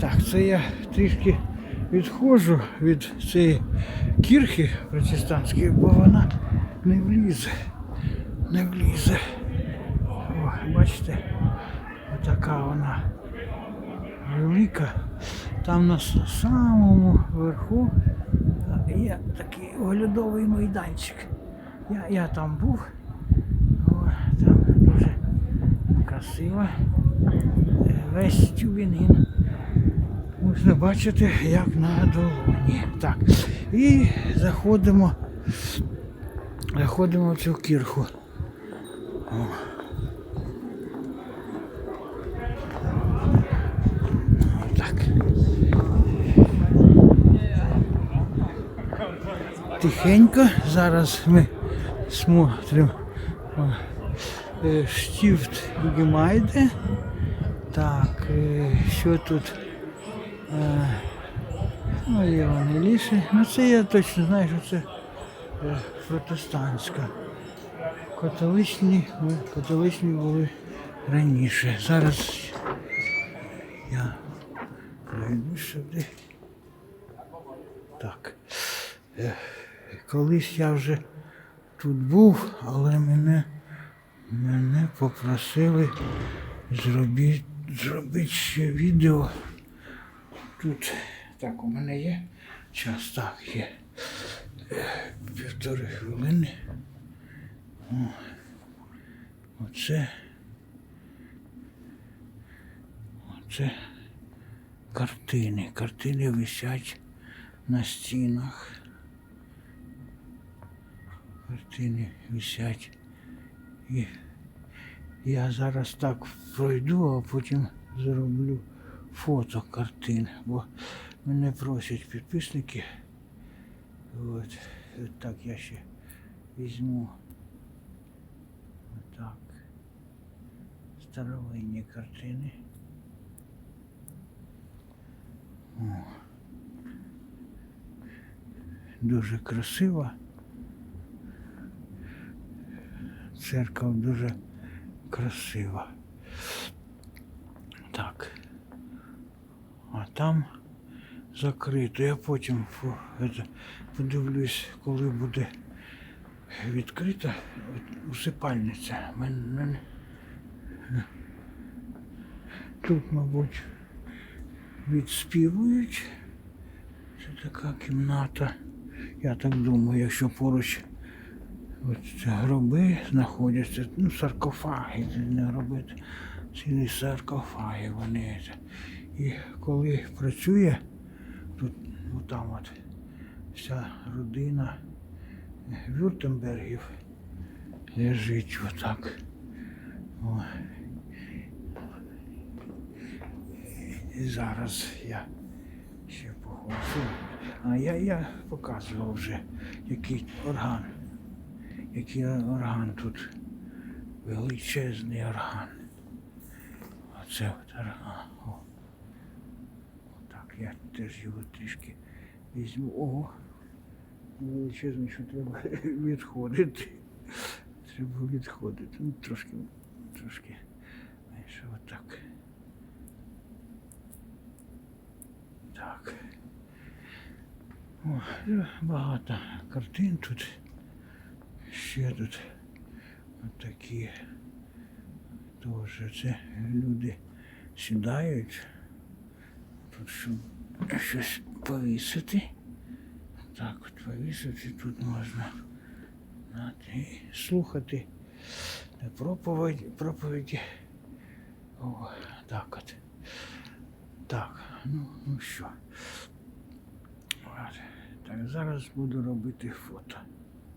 Так, це я трішки відходжу від цієї кірхи протестантської, бо вона не влізе. Не влізе. О, бачите, отака вона велика. Там на самому верху є такий оглядовий майданчик. Я, я там був. О, там дуже красиво. Е, Весь тюбінгін. Можна бачити, як на долоні. Так. І заходимо. Заходимо в цю кірху. О. Так. Тихенько. Зараз ми смотримо. Е, Штіфт Гемайде. Так, е, що тут? Ну, є вони ліси. Ну це я точно знаю, що це е, протестантська. Католичні, ну, католичні були раніше. Зараз я пройду сюди. Так. Колись я вже тут був, але мене, мене попросили зробити, зробити ще відео. Тут так, у мене є час, так, є. Е, Півтори хвилини. О, оце. Оце картини. Картини висять на стінах. Картини висять. І я зараз так пройду, а потім зроблю фото картин, бо мене просять підписники. От, от так я ще візьму. Отак. Старовинні картини. О. Дуже красива. Церква дуже красива. Так. А там закрито. Я потім подивлюсь, коли буде відкрита усипальниця. Тут, мабуть, відспівують. Це така кімната. Я так думаю, якщо поруч от гроби знаходяться, ну, саркофаги, не гроби, цілі саркофаги вони. І коли працює, тут ну, там от вся родина Вюртембергів лежить отак. О. І зараз я ще походжу. А я, я показував вже, який орган. Який орган тут. Величезний орган. Оце от орган. Я теж його трішки візьму. Ого. Величезний, що треба відходити. Треба відходити. Ну, трошки, трошки. Менше отак. Так. О, багато картин тут. Ще тут такі. Тоже це люди сідають. Тут щось повісити. Так от повісити тут можна. І слухати проповіді, проповіді. О, так от. Так, ну, ну що. Так, зараз буду робити фото.